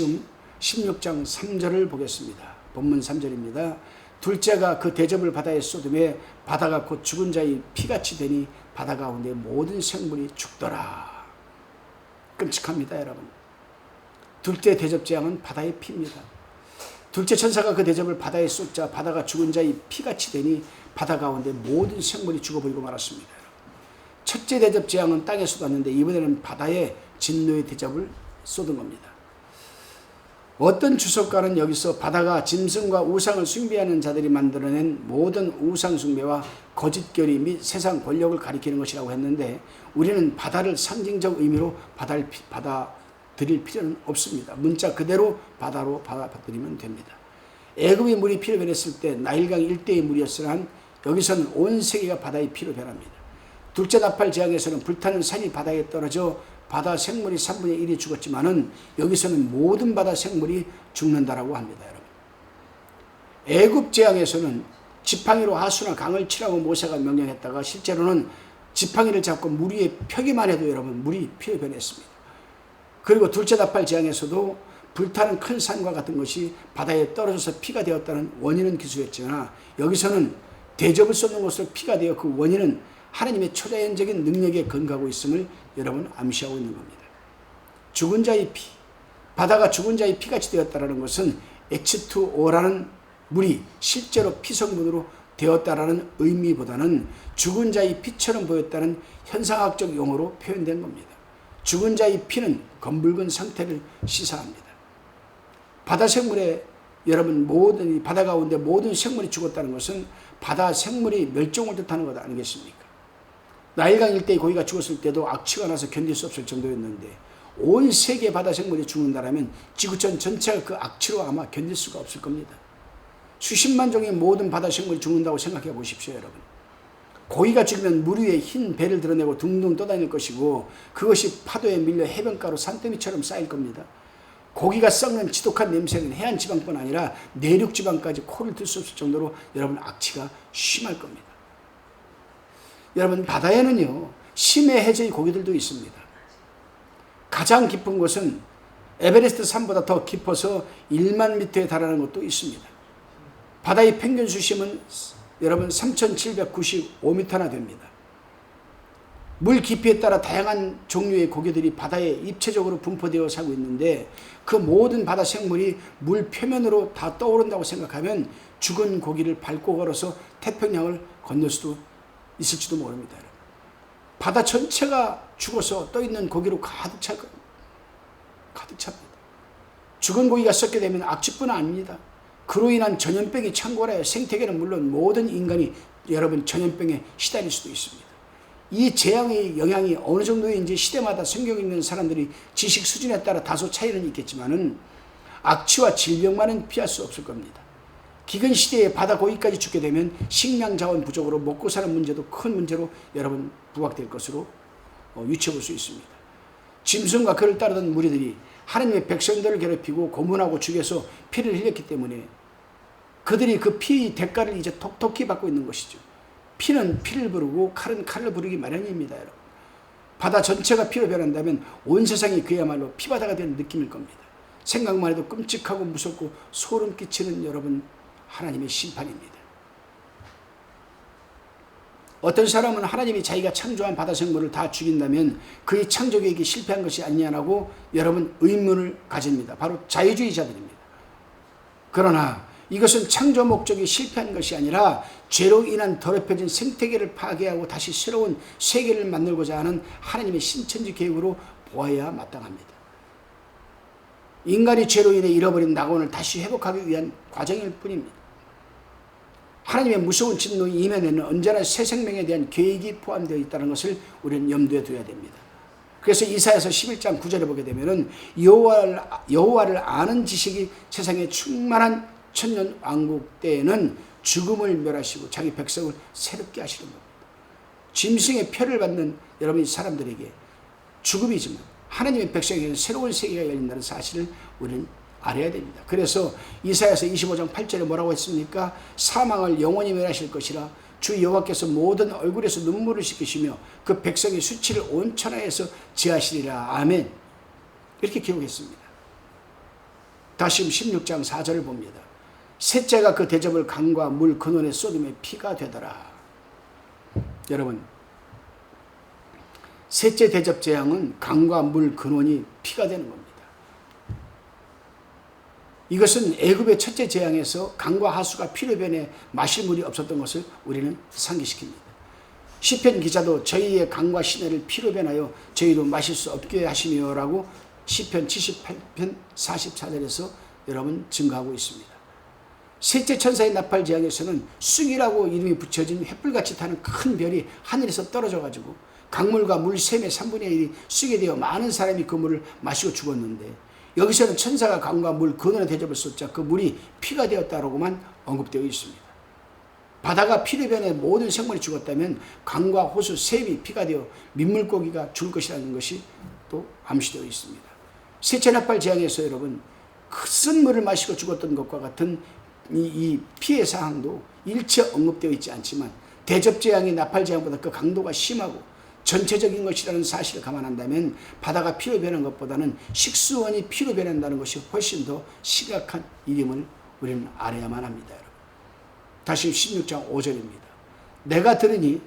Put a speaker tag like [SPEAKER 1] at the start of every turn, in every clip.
[SPEAKER 1] 지금 16장 3절을 보겠습니다. 본문 3절입니다. 둘째가 그 대접을 바다에 쏟음에 바다가 곧 죽은 자의 피같이 되니 바다 가운데 모든 생물이 죽더라. 끔찍합니다, 여러분. 둘째 대접 재앙은 바다의 피입니다. 둘째 천사가 그 대접을 바다에 쏟자 바다가 죽은 자의 피같이 되니 바다 가운데 모든 생물이 죽어버리고 말았습니다. 첫째 대접 재앙은 땅에 쏟았는데 이번에는 바다에 진노의 대접을 쏟은 겁니다. 어떤 주석가는 여기서 바다가 짐승과 우상을 숭배하는 자들이 만들어낸 모든 우상 숭배와 거짓결의 및 세상 권력을 가리키는 것이라고 했는데 우리는 바다를 상징적 의미로 바다를 받아들일 필요는 없습니다. 문자 그대로 바다로 받아들이면 됩니다. 애굽의 물이 피로 변했을 때 나일강 일대의 물이었으나 여기서는 온 세계가 바다의 피로 변합니다. 둘째 나팔 재앙에서는 불타는 산이 바다에 떨어져 바다 생물이 3분의 1이 죽었지만은 여기서는 모든 바다 생물이 죽는다라고 합니다, 여러분. 애굽 재앙에서는 지팡이로 하수나 강을 치라고 모세가 명령했다가 실제로는 지팡이를 잡고 물 위에 펴기만 해도 여러분 물이 피로 변했습니다. 그리고 둘째 나팔 재앙에서도 불타는 큰 산과 같은 것이 바다에 떨어져서 피가 되었다는 원인은 기수했지만 여기서는 대접을 쏟는 것으로 피가 되어 그 원인은 하나님의 초자연적인 능력에 근거하고 있음을 여러분 암시하고 있는 겁니다. 죽은 자의 피, 바다가 죽은 자의 피같이 되었다는 것은 H2O라는 물이 실제로 피성분으로 되었다라는 의미보다는 죽은 자의 피처럼 보였다는 현상학적 용어로 표현된 겁니다. 죽은 자의 피는 검붉은 상태를 시사합니다. 바다 생물의 여러분 모든 바다 가운데 모든 생물이 죽었다는 것은 바다 생물이 멸종을 뜻하는 것 아니겠습니까? 나일강 일대의 고기가 죽었을 때도 악취가 나서 견딜 수 없을 정도였는데 온 세계 바다 생물이 죽는다라면 지구촌 전체가 그 악취로 아마 견딜 수가 없을 겁니다. 수십만 종의 모든 바다 생물이 죽는다고 생각해 보십시오, 여러분. 고기가 죽으면 물 위에 흰 배를 드러내고 둥둥 떠다닐 것이고 그것이 파도에 밀려 해변가로 산더미처럼 쌓일 겁니다. 고기가 썩는 지독한 냄새는 해안 지방뿐 아니라 내륙 지방까지 코를 들 수 없을 정도로 여러분 악취가 심할 겁니다. 여러분 바다에는요 심해 해저의 고기들도 있습니다. 가장 깊은 곳은 에베레스트 산보다 더 깊어서 1만 미터에 달하는 것도 있습니다. 바다의 평균 수심은 여러분 3,795m나 됩니다. 물 깊이에 따라 다양한 종류의 고기들이 바다에 입체적으로 분포되어 살고 있는데 그 모든 바다 생물이 물 표면으로 다 떠오른다고 생각하면 죽은 고기를 밟고 걸어서 태평양을 건널 수도 있을지도 모릅니다. 바다 전체가 죽어서 떠 있는 고기로 가득 차 가득 찹니다. 죽은 고기가 썩게 되면 악취뿐 아닙니다. 그로 인한 전염병이 창궐하여 생태계는 물론 모든 인간이 여러분 전염병에 시달릴 수도 있습니다. 이 재앙의 영향이 어느 정도인지 시대마다 성경 읽는 사람들이 지식 수준에 따라 다소 차이는 있겠지만은 악취와 질병만은 피할 수 없을 겁니다. 기근 시대에 바다 고기까지 죽게 되면 식량 자원 부족으로 먹고 사는 문제도 큰 문제로 여러분 부각될 것으로 어, 유추해 볼 수 있습니다. 짐승과 그를 따르던 무리들이 하나님의 백성들을 괴롭히고 고문하고 죽여서 피를 흘렸기 때문에 그들이 그피 대가를 이제 톡톡히 받고 있는 것이죠. 피는 피를 부르고 칼은 칼을 부르기 마련입니다, 여러분. 바다 전체가 피로 변한다면 온 세상이 그야말로 피바다가 되는 느낌일 겁니다. 생각만 해도 끔찍하고 무섭고 소름 끼치는 여러분 하나님의 심판입니다. 어떤 사람은 하나님이 자기가 창조한 바다 생물을 다 죽인다면 그의 창조 계획이 실패한 것이 아니냐라고 여러분 의문을 가집니다. 바로 자유주의자들입니다. 그러나 이것은 창조 목적이 실패한 것이 아니라 죄로 인한 더럽혀진 생태계를 파괴하고 다시 새로운 세계를 만들고자 하는 하나님의 신천지 계획으로 보아야 마땅합니다. 인간이 죄로 인해 잃어버린 낙원을 다시 회복하기 위한 과정일 뿐입니다. 하나님의 무서운 진노의 이면에는 언제나 새 생명에 대한 계획이 포함되어 있다는 것을 우리는 염두에 둬야 됩니다. 그래서 이사야서 11장 9절에 보게 되면은 여호와를, 여호와를 아는 지식이 세상에 충만한 천년 왕국 때에는 죽음을 멸하시고 자기 백성을 새롭게 하시는 겁니다. 짐승의 표를 받는 여러분 사람들에게 죽음이지만 하나님의 백성에게는 새로운 세계가 열린다는 사실을 우리는 알아야 됩니다. 그래서 이사야서 25장 8절에 뭐라고 했습니까? 사망을 영원히 멸하실 것이라 주 여호와께서 모든 얼굴에서 눈물을 씻기시며 그 백성의 수치를 온 천하에서 제하시리라. 아멘. 이렇게 기록했습니다. 다시 16장 4절을 봅니다. 셋째가 그 대접을 강과 물 근원에 쏟음에 피가 되더라. 여러분 셋째 대접 재앙은 강과 물 근원이 피가 되는 겁니다. 이것은 애굽의 첫째 재앙에서 강과 하수가 피로 변해 마실 물이 없었던 것을 우리는 상기시킵니다. 시편 기자도 저희의 강과 시내를 피로 변하여 저희로 마실 수 없게 하시며라고 시편 78편 44절에서 여러분 증거하고 있습니다. 셋째 천사의 나팔 재앙에서는 쑥이라고 이름이 붙여진 횃불같이 타는 큰 별이 하늘에서 떨어져 가지고 강물과 물 셈의 3분의 1이 쑥이 되어 많은 사람이 그 물을 마시고 죽었는데 여기서는 천사가 강과 물 근원에 대접을 쏟자 그 물이 피가 되었다라고만 언급되어 있습니다. 바다가 피를 변해 모든 생물이 죽었다면 강과 호수 샘이 피가 되어 민물고기가 죽을 것이라는 것이 또 암시되어 있습니다. 세체 나팔 재앙에서 여러분 큰 물을 마시고 죽었던 것과 같은 이, 이 피해 사항도 일체 언급되어 있지 않지만 대접 재앙이 나팔 재앙보다 그 강도가 심하고 전체적인 것이라는 사실을 감안한다면 바다가 피로 변한 것보다는 식수원이 피로 변한다는 것이 훨씬 더 심각한 일임을 우리는 알아야만 합니다. 다시 16장 5절입니다. 내가 들으니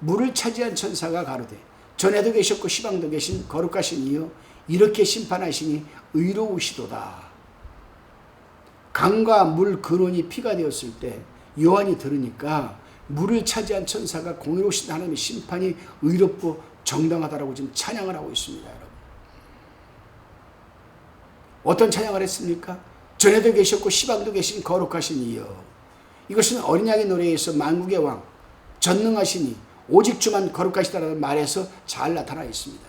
[SPEAKER 1] 물을 차지한 천사가 가로되 전에도 계셨고 시방도 계신 거룩하신 이여 이렇게 심판하시니 의로우시도다. 강과 물 근원이 피가 되었을 때 요한이 들으니까 물을 차지한 천사가 공의로우신 하나님의 심판이 의롭고 정당하다라고 지금 찬양을 하고 있습니다, 여러분. 어떤 찬양을 했습니까? 전에도 계셨고 시방도 계신 거룩하신 이여. 이것은 어린 양의 노래에서 만국의 왕, 전능하시니 오직 주만 거룩하시다라는 말에서 잘 나타나 있습니다.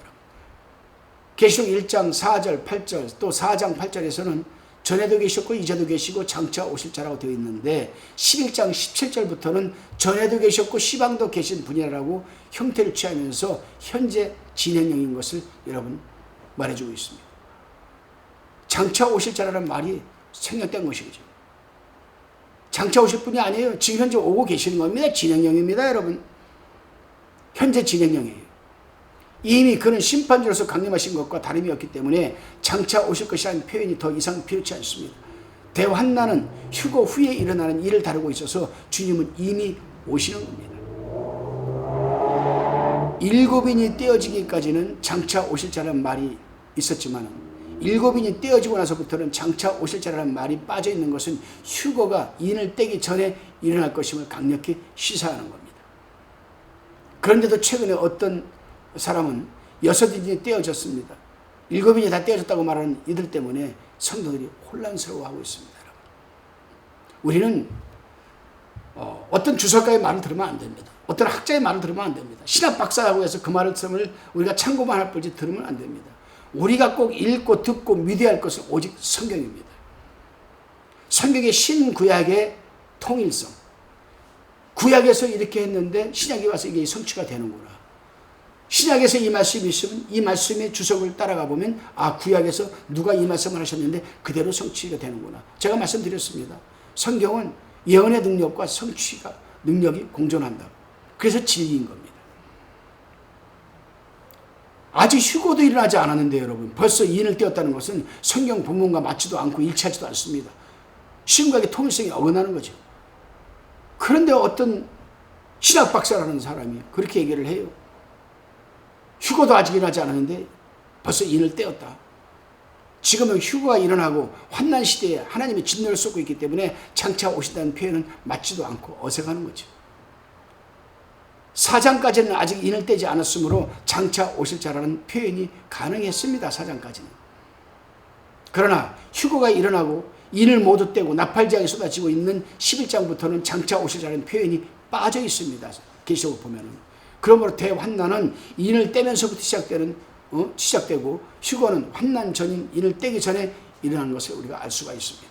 [SPEAKER 1] 계시록 1장 4절, 8절, 또 4장 8절에서는 전에도 계셨고 이제도 계시고 장차 오실 자라고 되어 있는데 11장 17절부터는 전에도 계셨고 시방도 계신 분이라고 형태를 취하면서 현재 진행형인 것을 여러분 말해주고 있습니다. 장차 오실 자라는 말이 생략된 것이죠. 장차 오실 분이 아니에요. 지금 현재 오고 계시는 겁니다. 진행형입니다, 여러분. 현재 진행형이에요. 이미 그는 심판주로서 강림하신 것과 다름이 없기 때문에 장차 오실 것이라는 표현이 더 이상 필요치 않습니다. 대환난은 휴거 후에 일어나는 일을 다루고 있어서 주님은 이미 오시는 겁니다. 일곱인이 떼어지기까지는 장차 오실 자라는 말이 있었지만 일곱인이 떼어지고 나서부터는 장차 오실 자라는 말이 빠져 있는 것은 휴거가 인을 떼기 전에 일어날 것임을 강력히 시사하는 겁니다. 그런데도 최근에 어떤 사람은 여섯 인이 떼어졌습니다. 일곱 인이 다 떼어졌다고 말하는 이들 때문에 성도들이 혼란스러워하고 있습니다. 우리는 어, 떤 주석가의 말을 들으면 안 됩니다. 어떤 학자의 말을 들으면 안 됩니다. 신학 박사라고 해서 그 말을 들으면 우리가 참고만 할 뿐이지 들으면 안 됩니다. 우리가 꼭 읽고 듣고 믿어야 할 것은 오직 성경입니다. 성경의 신구약의 통일성. 구약에서 이렇게 했는데 신약에 와서 이게 성취가 되는구나. 신약에서 이 말씀이 있으면 이 말씀의 주석을 따라가 보면 아 구약에서 누가 이 말씀을 하셨는데 그대로 성취가 되는구나. 제가 말씀드렸습니다. 성경은 예언의 능력과 성취가 능력이 공존한다. 그래서 진리인 겁니다. 아직 휴고도 일어나지 않았는데 여러분 벌써 인을 띄었다는 것은 성경 본문과 맞지도 않고 일치하지도 않습니다. 신구약의 통일성이 어긋나는 거죠. 그런데 어떤 신학 박사라는 사람이 그렇게 얘기를 해요. 휴거도 아직 일어나지 않았는데 벌써 인을 떼었다. 지금은 휴거가 일어나고 환난 시대에 하나님의 진노를 쏟고 있기 때문에 장차 오신다는 표현은 맞지도 않고 어색하는 거죠. 사장까지는 아직 인을 떼지 않았으므로 장차 오실 자라는 표현이 가능했습니다. 사장까지는. 그러나 휴거가 일어나고 인을 모두 떼고 나팔지향이 쏟아지고 있는 11장부터는 장차 오실 자라는 표현이 빠져 있습니다. 계시록 보면은. 그러므로 대환난은 인을 떼면서부터 시작되는 어? 시작되고 휴거는 환난 전인 인을 떼기 전에 일어나는 것을 우리가 알 수가 있습니다.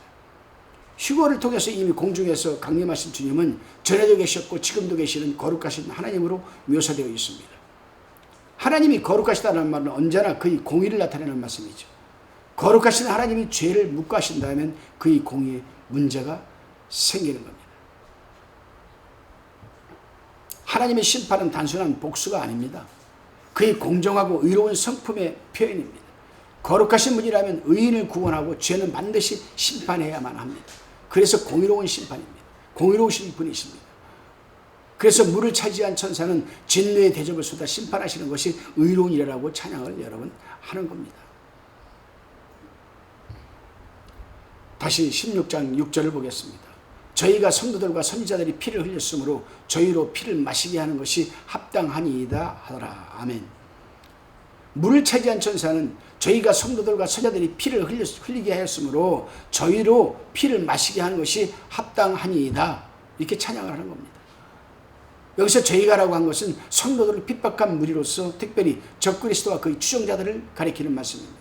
[SPEAKER 1] 휴거를 통해서 이미 공중에서 강림하신 주님은 전에도 계셨고 지금도 계시는 거룩하신 하나님으로 묘사되어 있습니다. 하나님이 거룩하시다는 말은 언제나 그의 공의를 나타내는 말씀이죠. 거룩하신 하나님이 죄를 묵과하신다면 그의 공의에 문제가 생기는 겁니다. 하나님의 심판은 단순한 복수가 아닙니다. 그의 공정하고 의로운 성품의 표현입니다. 거룩하신 분이라면 의인을 구원하고 죄는 반드시 심판해야만 합니다. 그래서 공의로운 심판입니다. 공의로우신 분이십니다. 그래서 물을 차지한 천사는 진노의 대접을 쏟아 심판하시는 것이 의로운 일이라고 찬양을 여러분 하는 겁니다. 다시 16장 6절을 보겠습니다. 저희가 성도들과 선지자들이 피를 흘렸으므로 저희로 피를 마시게 하는 것이 합당하니이다 하더라. 아멘. 물을 차지한 천사는 저희가 성도들과 선자들이 피를 흘리게 하였으므로 저희로 피를 마시게 하는 것이 합당하니이다. 이렇게 찬양을 하는 겁니다. 여기서 저희가라고 한 것은 성도들을 핍박한 무리로서 특별히 적그리스도와 그의 추종자들을 가리키는 말씀입니다.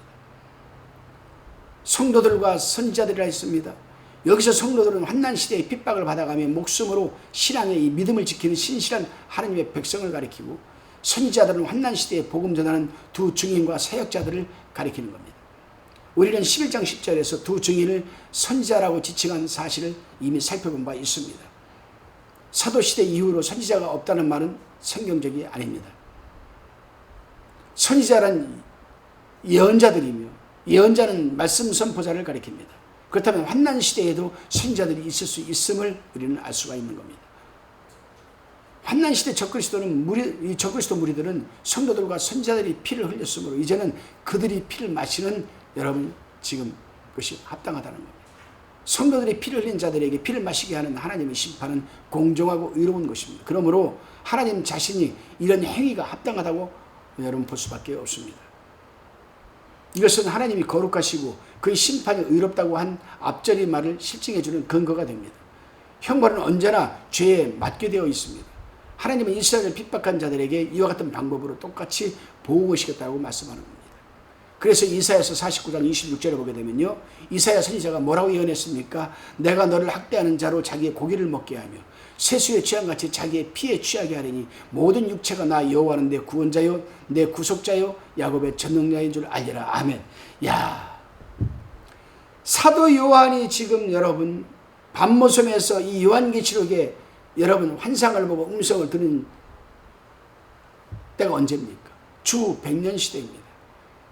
[SPEAKER 1] 성도들과 선지자들이라 했습니다. 여기서 성도들은 환난 시대의 핍박을 받아가며 목숨으로 신앙의 이 믿음을 지키는 신실한 하나님의 백성을 가리키고 선지자들은 환난 시대에 복음 전하는 두 증인과 사역자들을 가리키는 겁니다. 우리는 11장 10절에서 두 증인을 선지자라고 지칭한 사실을 이미 살펴본 바 있습니다. 사도 시대 이후로 선지자가 없다는 말은 성경적이 아닙니다. 선지자란 예언자들이며 예언자는 말씀 선포자를 가리킵니다. 그렇다면 환난 시대에도 선지자들이 있을 수 있음을 우리는 알 수가 있는 겁니다. 환난 시대 적그리스도는 무리 이 적그리스도 무리들은 성도들과 선지자들이 피를 흘렸으므로 이제는 그들이 피를 마시는 여러분 지금 그것이 합당하다는 겁니다. 성도들이 피를 흘린 자들에게 피를 마시게 하는 하나님의 심판은 공정하고 의로운 것입니다. 그러므로 하나님 자신이 이런 행위가 합당하다고 여러분 볼 수밖에 없습니다. 이것은 하나님이 거룩하시고 그의 심판이 의롭다고 한 앞절의 말을 실증해 주는 근거가 됩니다. 형벌은 언제나 죄에 맞게 되어 있습니다. 하나님은 이스라엘을 핍박한 자들에게 이와 같은 방법으로 똑같이 보호하시겠다고 말씀하는 겁니다. 그래서 이사야서 49장 26절에 보게 되면요. 이사야 선지자가 뭐라고 예언했습니까? 내가 너를 학대하는 자로 자기의 고기를 먹게 하며 세수에 취한같이 자기의 피에 취하게 하리니 모든 육체가 나 여호와는 내 구원자요 내 구속자요 야곱의 전능자인 줄 알리라. 아멘. 야 사도 요한이 지금 여러분 밤모섬에서 이 요한계시록에 여러분 환상을 보고 음성을 들은 때가 언제입니까? 주 100년 시대입니다.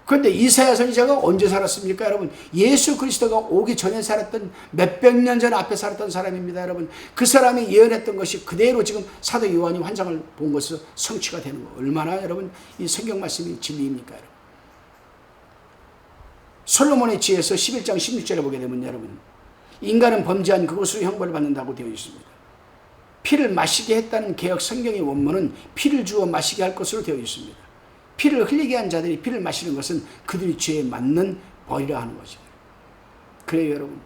[SPEAKER 1] 그런데 이사야 선지자가 언제 살았습니까, 여러분? 예수 그리스도가 오기 전에 살았던 몇백 년 전 앞에 살았던 사람입니다, 여러분. 그 사람이 예언했던 것이 그대로 지금 사도 요한이 환상을 본 것으로 성취가 되는 거. 얼마나 여러분 이 성경 말씀이 진리입니까, 여러분? 솔로몬의 지혜에서 11장 16절에 보게 되면 여러분 인간은 범죄한 그것으로 형벌을 받는다고 되어 있습니다. 피를 마시게 했다는 개혁 성경의 원문은 피를 주어 마시게 할 것으로 되어 있습니다. 피를 흘리게 한 자들이 피를 마시는 것은 그들이 죄에 맞는 벌이라 하는 거죠. 그래요, 여러분.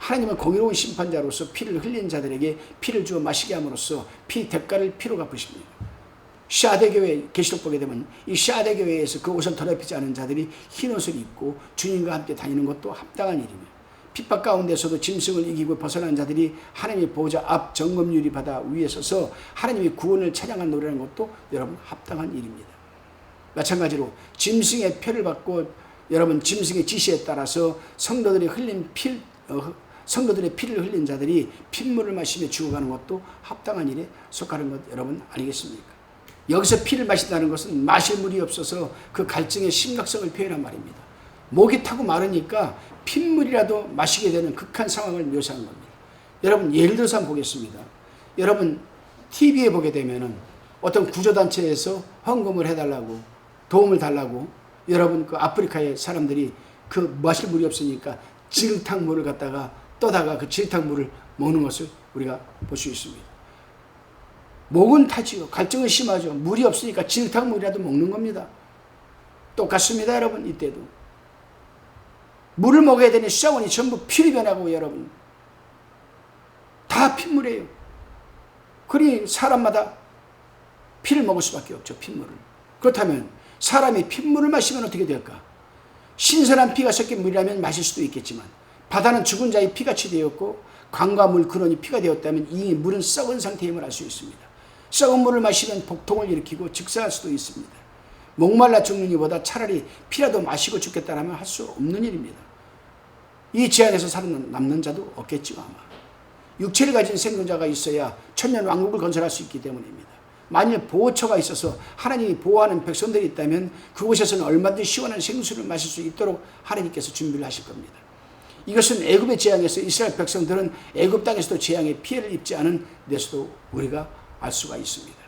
[SPEAKER 1] 하나님은 공의로운 심판자로서 피를 흘린 자들에게 피를 주어 마시게 함으로써 피 대가를 피로 갚으십니다. 샤데 교회 계시록 보게 되면 이 샤데 교회에서 그 옷을 더럽히지 않은 자들이 흰 옷을 입고 주님과 함께 다니는 것도 합당한 일입니다. 핍박 가운데서도 짐승을 이기고 벗어난 자들이 하나님의 보호자 앞 정금유리 바다 위에 서서 하나님의 구원을 찬양한 노래하는 것도 여러분 합당한 일입니다. 마찬가지로 짐승의 표를 받고 여러분 짐승의 지시에 따라서 성도들이 흘린 피 어, 성도들의 피를 흘린 자들이 핏물을 마시며 죽어가는 것도 합당한 일에 속하는 것 여러분 아니겠습니까? 여기서 피를 마신다는 것은 마실 물이 없어서 그 갈증의 심각성을 표현한 말입니다. 목이 타고 마르니까 핏물이라도 마시게 되는 극한 상황을 묘사한 겁니다. 여러분 예를 들어서 한번 보겠습니다. 여러분 TV에 보게 되면은 어떤 구조단체에서 헌금을 해달라고 도움을 달라고 여러분 그 아프리카의 사람들이 그 마실 물이 없으니까 지탕물을 갖다가 떠다가 그 지탕물을 먹는 것을 우리가 볼 수 있습니다. 목은 타지요. 갈증은 심하죠. 물이 없으니까 지탕물이라도 먹는 겁니다. 똑같습니다, 여러분. 이때도. 물을 먹어야 되는 샤원이 전부 피로 변하고 여러분. 다 핏물이에요. 그러니 사람마다 피를 먹을 수밖에 없죠, 핏물을. 그렇다면 사람이 핏물을 마시면 어떻게 될까? 신선한 피가 섞인 물이라면 마실 수도 있겠지만 바다는 죽은 자의 피같이 되었고 강과 물 근원이 피가 되었다면 이 물은 썩은 상태임을 알 수 있습니다. 썩은 물을 마시면 복통을 일으키고 즉사할 수도 있습니다. 목말라 죽는 이보다 차라리 피라도 마시고 죽겠다라면 할 수 없는 일입니다. 이 지안에서 살아남는 자도 없겠지요 아마. 육체를 가진 생존자가 있어야 천년 왕국을 건설할 수 있기 때문입니다. 만일 보호처가 있어서 하나님이 보호하는 백성들이 있다면 그곳에서는 얼마든지 시원한 생수를 마실 수 있도록 하나님께서 준비를 하실 겁니다. 이것은 애굽의 재앙에서 이스라엘 백성들은 애굽 땅에서도 재앙의 피해를 입지 않은 데서도 우리가 알 수가 있습니다.